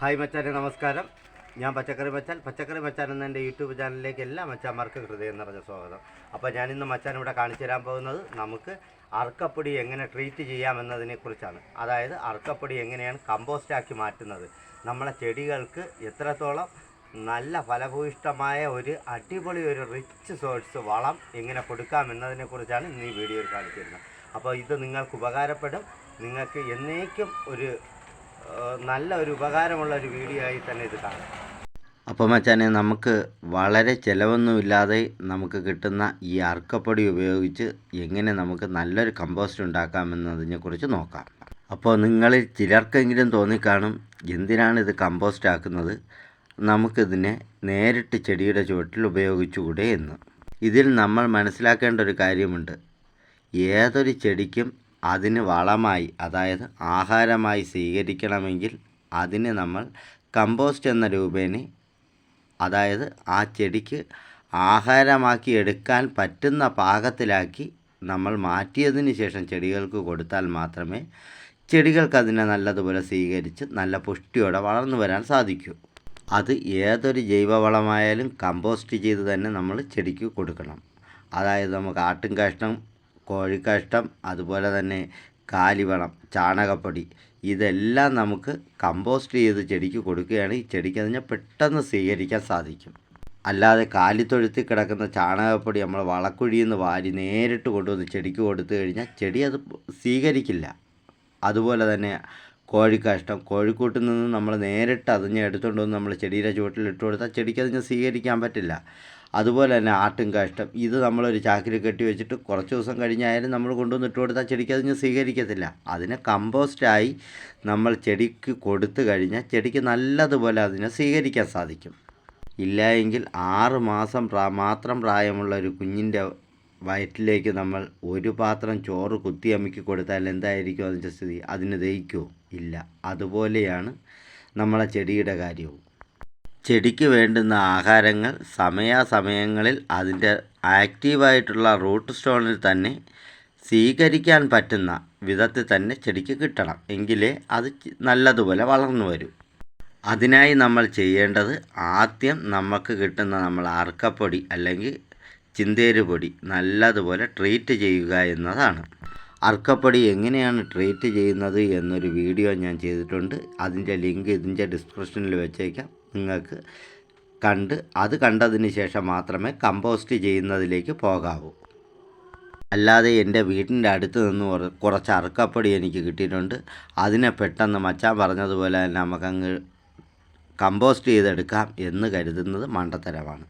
Hi മച്ചാനെ നമസ്കാരം. ഞാൻ പച്ചക്കറി മച്ചാൻ. പച്ചക്കറി മച്ചാൻ എന്ന എന്റെ യൂട്യൂബ് ചാനലിലേക്ക് എല്ലാ മച്ചാന്മാർക്കും ഹൃദയം നിറഞ്ഞ സ്വാഗതം. അപ്പോൾ ഞാനിന്ന് മച്ചാൻ ഇവിടെ കാണിച്ചു തരാൻ പോകുന്നത് നമുക്ക് അർക്കപ്പൊടി എങ്ങനെ ട്രീറ്റ് ചെയ്യാമെന്നതിനെ കുറിച്ചാണ് അതായത് അർക്കപ്പൊടി എങ്ങനെയാണ് കമ്പോസ്റ്റാക്കി മാറ്റുന്നത്. നമ്മളെ ചെടികൾക്ക് എത്രത്തോളം നല്ല ഫലഭൂയിഷ്ടമായ ഒരു അടിപൊളി ഒരു റിച്ച് സോഴ്സ് വളം എങ്ങനെ കൊടുക്കാമെന്നതിനെ കുറിച്ചാണ് ഇന്ന് ഈ വീഡിയോയിൽ കാണിച്ചിരുന്നത് അപ്പോൾ ഇത് നിങ്ങൾക്ക് ഉപകാരപ്പെടും. നിങ്ങൾക്ക് എന്നേക്കും ഒരു നല്ല ഒരു ഉപകാരമുള്ള ഒരു വീഡിയോ ആയി തന്നെ ഇത് കാണാം. അപ്പോൾ മച്ചാനെ നമുക്ക് വളരെ ചിലവൊന്നുമില്ലാതെ നമുക്ക് കിട്ടുന്ന ഈ അർക്കപ്പൊടി ഉപയോഗിച്ച് എങ്ങനെ നമുക്ക് നല്ലൊരു കമ്പോസ്റ്റ് ഉണ്ടാക്കാമെന്നതിനെക്കുറിച്ച് നോക്കാം. അപ്പോൾ നിങ്ങളിൽ ചിലർക്കെങ്കിലും തോന്നിക്കാണും എന്തിനാണ് ഇത് കമ്പോസ്റ്റ് ആക്കുന്നത് നമുക്കിതിനെ നേരിട്ട് ചെടിയുടെ ചുവട്ടിൽ ഉപയോഗിച്ചുകൂടെ എന്ന്. ഇതിൽ നമ്മൾ മനസ്സിലാക്കേണ്ട ഒരു കാര്യമുണ്ട്. ഏതൊരു ചെടിക്കും അതിന് വളമായി അതായത് ആഹാരമായി സ്വീകരിക്കണമെങ്കിൽ അതിന് നമ്മൾ കമ്പോസ്റ്റ് എന്ന രൂപേണ അതായത് ആ ചെടിക്ക് ആഹാരമാക്കി എടുക്കാൻ പറ്റുന്ന പാകത്തിലാക്കി നമ്മൾ മാറ്റിയതിന് ശേഷം ചെടികൾക്ക് കൊടുത്താൽ മാത്രമേ ചെടികൾക്ക് അതിനെ നല്ലതുപോലെ സ്വീകരിച്ച് നല്ല പുഷ്ടിയോടെ വളർന്നു വരാൻ സാധിക്കൂ. അത് ഏതൊരു ജൈവവളമായാലും കമ്പോസ്റ്റ് ചെയ്ത് തന്നെ നമ്മൾ ചെടിക്ക് കൊടുക്കണം. അതായത് നമുക്ക് ആട്ടും കാഷ്ടം കോഴിക്കാഷ്ടം അതുപോലെ തന്നെ കാലിവളം ചാണകപ്പൊടി ഇതെല്ലാം നമുക്ക് കമ്പോസ്റ്റ് ചെയ്ത് ചെടിക്ക് കൊടുക്കുകയാണെങ്കിൽ ചെടിക്ക് അതിനെ പെട്ടെന്ന് സ്വീകരിക്കാൻ സാധിക്കും. അല്ലാതെ കാലിത്തൊഴുത്തി കിടക്കുന്ന ചാണകപ്പൊടി നമ്മൾ വളക്കുഴിയിൽ നിന്ന് വാരി നേരിട്ട് കൊണ്ടുവന്ന് ചെടിക്ക് കൊടുത്തു കഴിഞ്ഞാൽ ചെടി അത് സ്വീകരിക്കില്ല. അതുപോലെ തന്നെ കോഴിക്കാഷ്ടം കോഴിക്കൂട്ടിൽ നിന്ന് നമ്മൾ നേരിട്ട് അതിനെ എടുത്തുകൊണ്ട് വന്ന് നമ്മൾ ചെടിയുടെ ചുവട്ടിൽ ഇട്ട് കൊടുത്താൽ ചെടിക്ക് അതിനെ സ്വീകരിക്കാൻ പറ്റില്ല. അതുപോലെ തന്നെ ആട്ടും കാഷ്ടം ഇത് നമ്മളൊരു ചാക്കിൽ കെട്ടി വെച്ചിട്ട് കുറച്ച് ദിവസം കഴിഞ്ഞായാലും നമ്മൾ കൊണ്ടുവന്ന് ഇട്ട് കൊടുത്താൽ ചെടിക്ക് അതിന് സ്വീകരിക്കത്തില്ല. അതിനെ കമ്പോസ്റ്റായി നമ്മൾ ചെടിക്ക് കൊടുത്തു കഴിഞ്ഞാൽ ചെടിക്ക് നല്ലതുപോലെ അതിനെ സ്വീകരിക്കാൻ സാധിക്കും. ഇല്ല എങ്കിൽ ആറ് മാസം പ്രാ മാത്രം പ്രായമുള്ള ഒരു കുഞ്ഞിന്റെ വയറ്റിലേക്ക് നമ്മൾ ഒരു പാത്രം ചോറ് കുത്തിയമ്മിക്ക് കൊടുത്താൽ എന്തായിരിക്കും അതിന്റെ സ്ഥിതി? അതിന് ദഹിക്കുമോ ഇല്ല. അതുപോലെയാണ് നമ്മളെ ചെടിയുടെ കാര്യവും. ചെടിക്ക് വേണ്ടുന്ന ആഹാരങ്ങൾ സമയാസമയങ്ങളിൽ അതിന്റെ ആക്റ്റീവായിട്ടുള്ള റൂട്ട് സ്റ്റോണിൽ തന്നെ സ്വീകരിക്കാൻ പറ്റുന്ന വിധത്തിൽ തന്നെ ചെടിക്ക് കിട്ടണം. എങ്കിലേ അത് നല്ലതുപോലെ വളർന്നു വരൂ. അതിനായി നമ്മൾ ചെയ്യേണ്ടത് ആദ്യം നമുക്ക് കിട്ടുന്ന നമ്മൾ അർക്കപ്പൊടി അല്ലെങ്കിൽ ചിന്തേര് പൊടി നല്ലതുപോലെ ട്രീറ്റ് ചെയ്യുക എന്നതാണ്. അർക്കപ്പൊടി എങ്ങനെയാണ് ട്രീറ്റ് ചെയ്യുന്നത് എന്നൊരു വീഡിയോ ഞാൻ ചെയ്തിട്ടുണ്ട്. അതിന്റെ ലിങ്ക് ഇതിന്റെ ഡിസ്ക്രിപ്ഷനിൽ വെച്ചേക്കാം. നിങ്ങൾക്ക് കണ്ട് അത് കണ്ടതിന് ശേഷം മാത്രമേ കമ്പോസ്റ്റ് ചെയ്യുന്നതിലേക്ക് പോകാവൂ. അല്ലാതെ എന്റെ വീടിന്റെ അടുത്ത് നിന്ന് കുറച്ച് അറുക്കപ്പൊടി എനിക്ക് കിട്ടിയിട്ടുണ്ട്. അതിനെ പെട്ടെന്ന് മച്ചാൻ പറഞ്ഞതുപോലെ തന്നെ നമുക്കങ്ങ് കമ്പോസ്റ്റ് ചെയ്തെടുക്കാം എന്ന് കരുതുന്നത് മണ്ടത്തരമാണ്.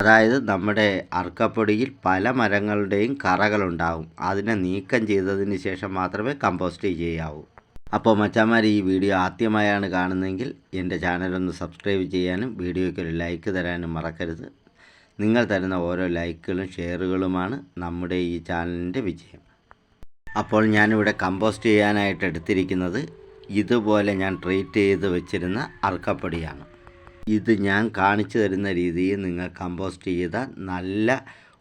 അതായത് നമ്മുടെ അർക്കപ്പൊടിയിൽ പല മരങ്ങളുടെയും കറകളുണ്ടാവും. അതിനെ നീക്കം ചെയ്തതിന് ശേഷം മാത്രമേ കമ്പോസ്റ്റ് ചെയ്യാവൂ. അപ്പോൾ മച്ചാമാർ ഈ വീഡിയോ ആദ്യമായാണ് കാണുന്നതെങ്കിൽ എന്റെ ചാനലൊന്ന് സബ്സ്ക്രൈബ് ചെയ്യാനും വീഡിയോയ്ക്ക് ഒരു ലൈക്ക് തരാനും മറക്കരുത്. നിങ്ങൾ തരുന്ന ഓരോ ലൈക്കുകളും ഷെയറുകളുമാണ് നമ്മുടെ ഈ ചാനലിന്റെ വിജയം. അപ്പോൾ ഞാനിവിടെ കമ്പോസ്റ്റ് ചെയ്യാനായിട്ട് എടുത്തിരിക്കുന്നത് ഇതുപോലെ ഞാൻ ട്രീറ്റ് ചെയ്ത് വെച്ചിരുന്ന അർക്കപ്പൊടിയാണ് ഇത് ഞാൻ കാണിച്ചു തരുന്ന രീതിയിൽ നിങ്ങൾ കമ്പോസ്റ്റ് ചെയ്താൽ നല്ല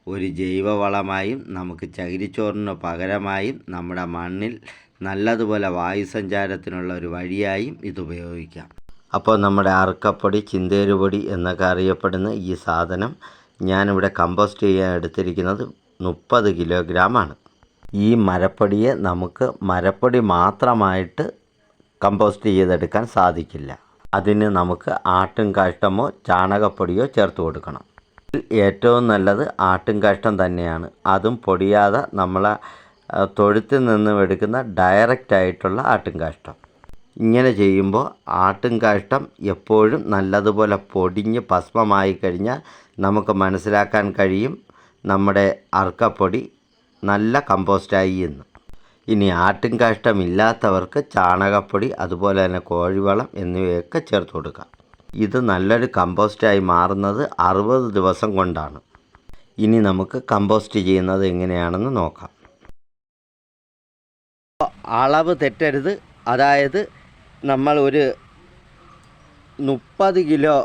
ഒരു ജൈവവളമായും നമുക്ക് ചകിരിച്ചോറിന് പകരമായും നമ്മുടെ മണ്ണിൽ നല്ലതുപോലെ വായുസഞ്ചാരത്തിനുള്ള ഒരു വഴിയായും ഇത് ഉപയോഗിക്കാം. അപ്പോൾ നമ്മുടെ അറുക്കപ്പൊടി ചിന്തേരുപൊടി എന്നൊക്കെ അറിയപ്പെടുന്ന ഈ സാധനം ഞാനിവിടെ കമ്പോസ്റ്റ് ചെയ്യാൻ എടുത്തിരിക്കുന്നത് മുപ്പത് കിലോഗ്രാമാണ്. ഈ മരപ്പൊടിയെ നമുക്ക് മരപ്പൊടി മാത്രമായിട്ട് കമ്പോസ്റ്റ് ചെയ്തെടുക്കാൻ സാധിക്കില്ല. അതിന് നമുക്ക് ആട്ടും കാഷ്ടമോ ചാണകപ്പൊടിയോ ചേർത്ത് കൊടുക്കണം. ഏറ്റവും നല്ലത് ആട്ടും കാഷ്ടം തന്നെയാണ്. അതും പൊടിയാതെ നമ്മളെ തൊഴുത്തിൽ നിന്നും എടുക്കുന്ന ഡയറക്റ്റ് ആയിട്ടുള്ള ആട്ടും കാഷ്ടം ഇങ്ങനെ ചെയ്യുമ്പോൾ ആട്ടും കാഷ്ടം എപ്പോഴും നല്ലതുപോലെ പൊടിഞ്ഞ് ഭസ്മമായി കഴിഞ്ഞാൽ നമുക്ക് മനസ്സിലാക്കാൻ കഴിയും നമ്മുടെ അർക്കപ്പൊടി നല്ല കമ്പോസ്റ്റായി എന്ന്. ഇനി ആട്ടും കാഷ്ടം ഇല്ലാത്തവർക്ക് ചാണകപ്പൊടി അതുപോലെ തന്നെ കോഴിവളം എന്നിവയൊക്കെ ചേർത്ത് കൊടുക്കാം ഇത് നല്ലൊരു കമ്പോസ്റ്റായി മാറുന്നത് അറുപത് ദിവസം കൊണ്ടാണ്. ഇനി നമുക്ക് കമ്പോസ്റ്റ് ചെയ്യുന്നത് എങ്ങനെയാണെന്ന് നോക്കാം. അളവ് തെറ്റരുത്. അതായത് നമ്മൾ ഒരു മുപ്പത് കിലോ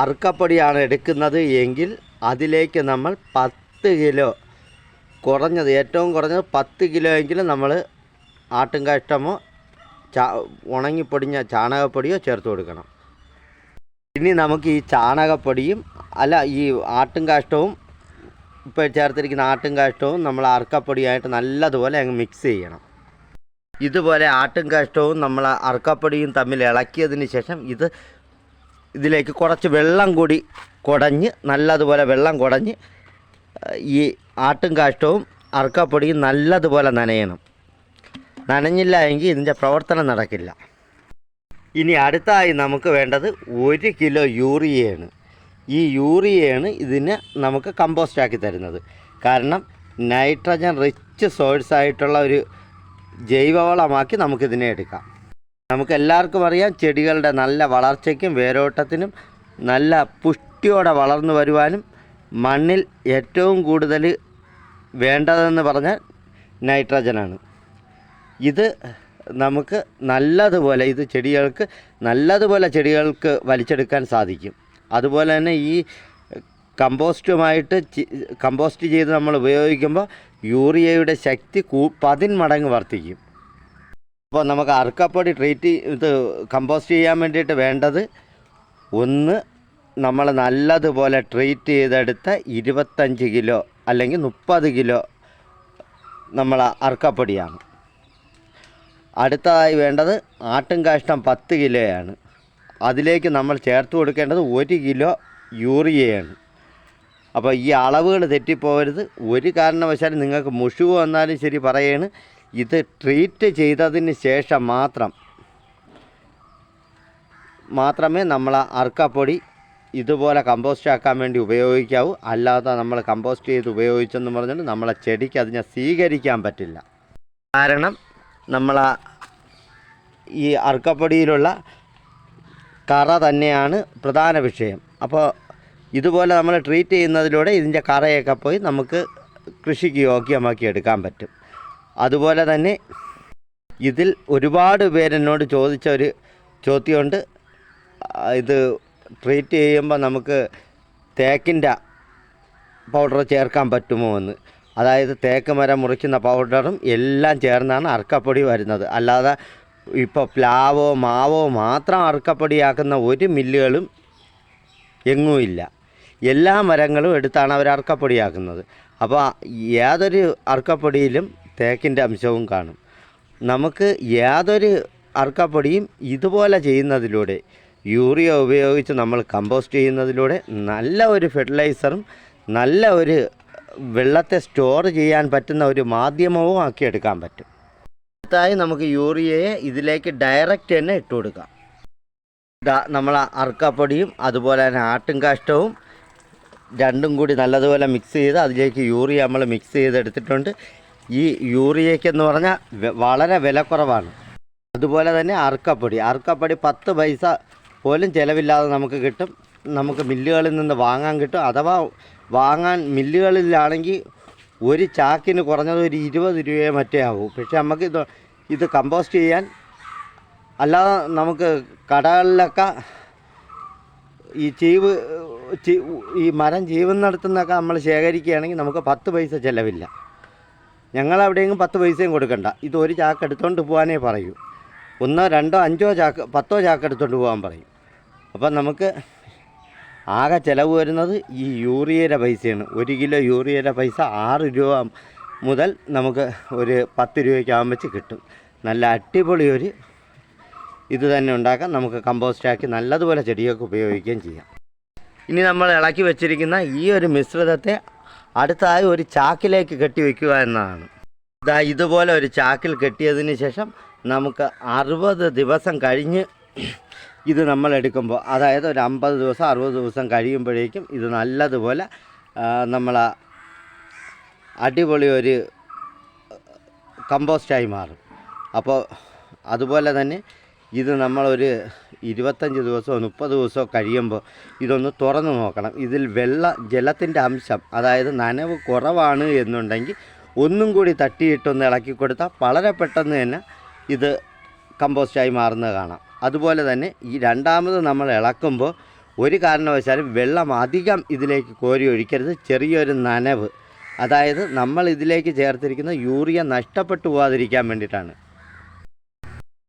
അറുക്കപ്പൊടിയാണ് എടുക്കുന്നത് എങ്കിൽ അതിലേക്ക് നമ്മൾ പത്ത് കിലോ കുറഞ്ഞത് ഏറ്റവും കുറഞ്ഞത് പത്ത് കിലോ എങ്കിലും നമ്മൾ ആട്ടും കാഷ്ടമോ ചാ ഉണങ്ങിപ്പൊടിഞ്ഞ ചാണകപ്പൊടിയോ ചേർത്ത് കൊടുക്കണം. ഇനി നമുക്ക് ഈ ചാണകപ്പൊടിയും അല്ല ഈ ആട്ടും കാഷ്ടവും ഇപ്പോൾ ചേർത്തിരിക്കുന്ന ആട്ടും കാഷ്ടവും നമ്മൾ അറക്കപ്പൊടിയായിട്ട് നല്ലതുപോലെ അങ്ങ് മിക്സ് ചെയ്യണം. ഇതുപോലെ ആട്ടും കാഷ്ടവും നമ്മൾ അറക്കപ്പൊടിയും തമ്മിൽ ഇളക്കിയതിന് ശേഷം ഇത് ഇതിലേക്ക് കുറച്ച് വെള്ളം കൂടി കുടഞ്ഞ് നല്ലതുപോലെ വെള്ളം കുടഞ്ഞ് ഈ ആട്ടും കാഷ്ടവും അറക്കപ്പൊടിയും നല്ലതുപോലെ നനയണം. നനഞ്ഞില്ല എങ്കിൽ ഇതിന്റെ പ്രവർത്തനം നടക്കില്ല. ഇനി അടുത്തായി നമുക്ക് വേണ്ടത് ഒരു കിലോ യൂറിയയാണ്. ഈ യൂറിയയാണ് ഇതിന് നമുക്ക് കമ്പോസ്റ്റ് ആക്കി തരുന്നത്. കാരണം നൈട്രജൻ റിച്ച് സോഴ്സ് ആയിട്ടുള്ള ഒരു ജൈവവളമാക്കി നമുക്കിതിനെ എടുക്കാം. നമുക്ക് എല്ലാവർക്കും അറിയാം ചെടികളുടെ നല്ല വളർച്ചയ്ക്കും വേരോട്ടത്തിനും നല്ല പുഷ്ടിയോടെ വളർന്നു വരുവാനും മണ്ണിൽ ഏറ്റവും കൂടുതൽ വേണ്ടതെന്ന് പറഞ്ഞാൽ നൈട്രജനാണ് ഇത് നമുക്ക് നല്ലതുപോലെ ഇത് ചെടികൾക്ക് നല്ലതുപോലെ ചെടികൾക്ക് വലിച്ചെടുക്കാൻ സാധിക്കും. അതുപോലെ തന്നെ ഈ കമ്പോസ്റ്റുമായിട്ട് കമ്പോസ്റ്റ് ചെയ്ത് നമ്മൾ ഉപയോഗിക്കുമ്പോൾ യൂറിയയുടെ ശക്തി കൂ പതിന്മടങ്ങ് വർദ്ധിക്കും. അപ്പോൾ നമുക്ക് അർക്കപ്പൊടി ട്രീറ്റ് ഇത് കമ്പോസ്റ്റ് ചെയ്യാൻ വേണ്ടിയിട്ട് വേണ്ടത് ഒന്ന് നമ്മൾ നല്ലതുപോലെ ട്രീറ്റ് ചെയ്തെടുത്ത ഇരുപത്തഞ്ച് കിലോ അല്ലെങ്കിൽ മുപ്പത് കിലോ നമ്മൾ അർക്കപ്പൊടിയാണ് അടുത്തതായി വേണ്ടത് ആട്ടും കാഷ്ടം പത്ത് കിലോയാണ്. അതിലേക്ക് നമ്മൾ ചേർത്ത് കൊടുക്കേണ്ടത് ഒരു കിലോ യൂറിയയാണ്. അപ്പോൾ ഈ അളവുകൾ തെറ്റിപ്പോകരുത്. ഒരു കാരണവശാലും നിങ്ങൾക്ക് മുഷിവ് വന്നാലും ശരി പറയാണ് ഇത് ട്രീറ്റ് ചെയ്തതിന് ശേഷം മാത്രം മാത്രമേ നമ്മൾ അർക്കപ്പൊടി ഇതുപോലെ കമ്പോസ്റ്റ് ആക്കാൻ വേണ്ടി ഉപയോഗിക്കാവൂ. അല്ലാതെ നമ്മൾ കമ്പോസ്റ്റ് ചെയ്ത് ഉപയോഗിച്ചെന്ന് പറഞ്ഞിട്ട് നമ്മളെ ചെടിക്ക് അതിനെ സ്വീകരിക്കാൻ പറ്റില്ല. കാരണം നമ്മൾ ഈ അർക്കപ്പൊടിയിലുള്ള കറ തന്നെയാണ് പ്രധാന വിഷയം. അപ്പോൾ ഇതുപോലെ നമ്മൾ ട്രീറ്റ് ചെയ്യുന്നതിലൂടെ ഇതിന്റെ കറയൊക്കെ പോയി നമുക്ക് കൃഷിക്ക് യോഗ്യമാക്കി എടുക്കാൻ പറ്റും. അതുപോലെ തന്നെ ഇതിൽ ഒരുപാട് പേരെന്നോട് ചോദിച്ച ഒരു ചോദ്യമുണ്ട്. ഇത് ട്രീറ്റ് ചെയ്യുമ്പോൾ നമുക്ക് തേക്കിന്റെ പൗഡർ ചേർക്കാൻ പറ്റുമോ എന്ന്. അതായത് തേക്ക് മരം മുറിക്കുന്ന പൗഡറും എല്ലാം ചേർന്നാണ് അർക്കപ്പൊടി വരുന്നത്. അല്ലാതെ ഇപ്പോൾ പ്ലാവോ മാവോ മാത്രം അർക്കപ്പൊടിയാക്കുന്ന ഒരു മില്ലുകളും എങ്ങുമില്ല എല്ലാ മരങ്ങളും എടുത്താണ് അവർ അർക്കപ്പൊടിയാക്കുന്നത് അപ്പോൾ യാതൊരു അർക്കപ്പൊടിയിലും തേക്കിന്റെ അംശവും കാണും. നമുക്ക് ഏതൊരു അർക്കപ്പൊടിയും ഇതുപോലെ ചെയ്യുന്നതിലൂടെ യൂറിയ ഉപയോഗിച്ച് നമ്മൾ കമ്പോസ്റ്റ് ചെയ്യുന്നതിലൂടെ നല്ല ഒരു ഫെർട്ടിലൈസറും നല്ല ഒരു വെള്ളത്തെ സ്റ്റോർ ചെയ്യാൻ പറ്റുന്ന ഒരു മാധ്യമവും ആക്കിയെടുക്കാൻ പറ്റും. അടുത്തായി നമുക്ക് യൂറിയയെ ഇതിലേക്ക് ഡയറക്റ്റ് തന്നെ ഇട്ട് കൊടുക്കാം. നമ്മൾ അർക്കപ്പൊടിയും അതുപോലെ തന്നെ ആട്ടും കാഷ്ടവും രണ്ടും കൂടി നല്ലതുപോലെ മിക്സ് ചെയ്ത് അതിലേക്ക് യൂറിയ നമ്മൾ മിക്സ് ചെയ്തെടുത്തിട്ടുണ്ട്. ഈ യൂറിയയ്ക്കെന്ന് പറഞ്ഞാൽ വളരെ വിലക്കുറവാണ് അതുപോലെ തന്നെ അർക്കപ്പൊടി. അർക്കപ്പൊടി പത്ത് പൈസ പോലും ചിലവില്ലാതെ നമുക്ക് കിട്ടും. നമുക്ക് മില്ലുകളിൽ നിന്ന് വാങ്ങാൻ കിട്ടും. അഥവാ വാങ്ങാൻ മില്ലുകളിലാണെങ്കിൽ ഒരു ചാക്കിന് കുറഞ്ഞത് ഒരു ഇരുപത് രൂപയെ മറ്റേ ആവും. പക്ഷേ നമുക്ക് ഇത് ഇത് കമ്പോസ്റ്റ് ചെയ്യാൻ അല്ലാതെ നമുക്ക് കടകളിലൊക്കെ ഈ ചീവ് ഈ മരം ചീവുന്നിടത്തുനിന്നൊക്കെ നമ്മൾ ശേഖരിക്കുകയാണെങ്കിൽ നമുക്ക് പത്ത് പൈസ ചിലവില്ല. ഞങ്ങളവിടെയെങ്കിലും പത്ത് പൈസയും കൊടുക്കണ്ട. ഇത് ഒരു ചാക്ക് എടുത്തുകൊണ്ട് പോകാനേ പറയൂ. ഒന്നോ രണ്ടോ അഞ്ചോ ചാക്ക് പത്തോ ചാക്ക് എടുത്തുകൊണ്ട് പോകാൻ പറയും. അപ്പം നമുക്ക് ആകെ ചിലവ് വരുന്നത് ഈ യൂറിയയുടെ പൈസയാണ്. ഒരു കിലോ യൂറിയയുടെ പൈസ ആറ് രൂപ മുതൽ നമുക്ക് ഒരു പത്ത് രൂപയ്ക്ക് ആകുമ്പോൾ കിട്ടും. നല്ല അടിപൊളി ഒരു ഇത് തന്നെ ഉണ്ടാക്കാം. നമുക്ക് കമ്പോസ്റ്റാക്കി നല്ലതുപോലെ ചെടികൾക്ക് ഉപയോഗിക്കുകയും ചെയ്യാം. ഇനി നമ്മൾ ഇളക്കി വെച്ചിരിക്കുന്ന ഈ ഒരു മിശ്രിതത്തെ അടുത്തായി ഒരു ചാക്കിലേക്ക് കെട്ടി വയ്ക്കുക എന്നതാണ്. ഇതാ ഇതുപോലെ ഒരു ചാക്കിൽ കെട്ടിയതിന് ശേഷം നമുക്ക് അറുപത് ദിവസം കഴിഞ്ഞ് ഇത് നമ്മൾ എടുക്കുമ്പോൾ അതായത് ഒരു അമ്പത് ദിവസം അറുപത് ദിവസം കഴിയുമ്പോഴേക്കും ഇത് നല്ലതുപോലെ നമ്മൾ അടിപൊളി ഒരു കമ്പോസ്റ്റായി മാറും. അപ്പോൾ അതുപോലെ തന്നെ ഇത് നമ്മളൊരു ഇരുപത്തഞ്ച് ദിവസമോ മുപ്പത് ദിവസമോ കഴിയുമ്പോൾ ഇതൊന്ന് തുറന്നു നോക്കണം. ഇതിൽ വെള്ള ജലത്തിന്റെ അംശം അതായത് നനവ് കുറവാണ് എന്നുണ്ടെങ്കിൽ ഒന്നും കൂടി തട്ടിയിട്ടൊന്ന് ഇളക്കി കൊടുത്താൽ വളരെ പെട്ടെന്ന് തന്നെ ഇത് കമ്പോസ്റ്റായി മാറുന്നത് കാണാം. അതുപോലെ തന്നെ ഈ രണ്ടാമത് നമ്മൾ ഇളക്കുമ്പോൾ ഒരു കാരണവശാലും വെള്ളം അധികം ഇതിലേക്ക് കോരി ഒഴിക്കരുത്. ചെറിയൊരു നനവ്. അതായത് നമ്മൾ ഇതിലേക്ക് ചേർത്തിരിക്കുന്ന യൂറിയ നഷ്ടപ്പെട്ടു പോകാതിരിക്കാൻ വേണ്ടിയിട്ടാണ്.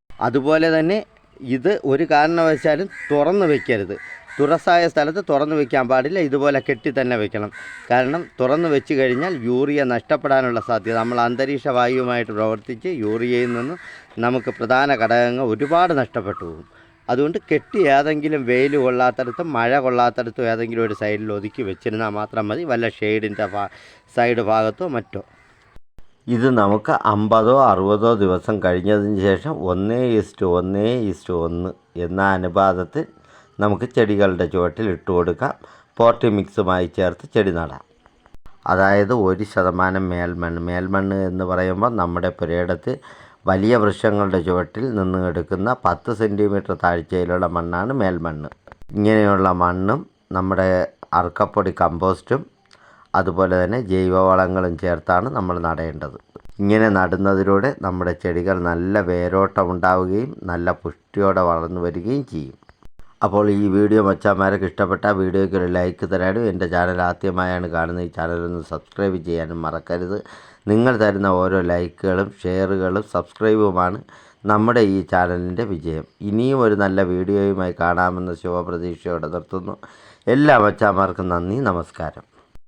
അതുപോലെ തന്നെ ഇത് ഒരു കാരണവശാലും തുറന്ന് വെക്കരുത്. തുറസായ സ്ഥലത്ത് തുറന്ന് വയ്ക്കാൻ പാടില്ല. ഇതുപോലെ കെട്ടി തന്നെ വെക്കണം. കാരണം തുറന്ന് വെച്ച് കഴിഞ്ഞാൽ യൂറിയ നഷ്ടപ്പെടാനുള്ള സാധ്യത. നമ്മൾ അന്തരീക്ഷ വായുവുമായിട്ട് പ്രവർത്തിച്ച് യൂറിയയിൽ നിന്ന് നമുക്ക് പ്രധാന ഘടകങ്ങൾ ഒരുപാട് നഷ്ടപ്പെട്ടു പോകും. അതുകൊണ്ട് കെട്ടി ഏതെങ്കിലും വെയിൽ കൊള്ളാത്തടത്തും മഴ കൊള്ളാത്തടത്തും ഏതെങ്കിലും ഒരു സൈഡിൽ ഒതുക്കി വെച്ചിരുന്നാൽ മാത്രം മതി. വല്ല ഷെയ്ഡിന്റെ സൈഡ് ഭാഗത്തോ മറ്റോ. ഇത് നമുക്ക് അമ്പതോ അറുപതോ ദിവസം കഴിഞ്ഞതിന് ശേഷം ഒന്നേ ഇസ്റ്റു ഒന്നേ ഇസ്റ്റു ഒന്ന് എന്ന അനുപാതത്തിൽ നമുക്ക് ചെടികളുടെ ചുവട്ടിൽ ഇട്ട് കൊടുക്കാം. പോട്ടി മിക്സുമായി ചേർത്ത് ചെടി നടാം. അതായത് ഒരു ശതമാനം മേൽമണ്ണ്. മേൽമണ്ണ് എന്ന് പറയുമ്പോൾ നമ്മുടെ പുരയിടത്ത് വലിയ വൃക്ഷങ്ങളുടെ ചുവട്ടിൽ നിന്ന് എടുക്കുന്ന പത്ത് സെന്റിമീറ്റർ താഴ്ചയിലുള്ള മണ്ണാണ് മേൽമണ്ണ്. ഇങ്ങനെയുള്ള മണ്ണും നമ്മുടെ അർക്കപ്പൊടി കമ്പോസ്റ്റും അതുപോലെ തന്നെ ജൈവവളങ്ങളും ചേർത്താണ് നമ്മൾ നടേണ്ടത്. ഇങ്ങനെ നടുന്നതിലൂടെ നമ്മുടെ ചെടികൾ നല്ല വേരോട്ടം ഉണ്ടാവുകയും നല്ല പുഷ്ടിയോടെ വളർന്നു വരികയും ചെയ്യും. അപ്പോൾ ഈ വീഡിയോ മച്ചാമാരൊക്കെ ഇഷ്ടപ്പെട്ട വീഡിയോയ്ക്ക് ഒരു ലൈക്ക് തരാനും എന്റെ ചാനൽ ആദ്യമായാണ് കാണുന്നത്. ഈ ചാനലൊന്ന് സബ്സ്ക്രൈബ് ചെയ്യാനും മറക്കരുത്. നിങ്ങൾ തരുന്ന ഓരോ ലൈക്കുകളും ഷെയറുകളും സബ്സ്ക്രൈബുമാണ് നമ്മുടെ ഈ ചാനലിന്റെ വിജയം. ഇനിയും ഒരു നല്ല വീഡിയോയുമായി കാണാമെന്ന ശുഭപ്രതീക്ഷയോടെ നിർത്തുന്നു. എല്ലാ മച്ചാന്മാർക്കും നന്ദി നമസ്കാരം.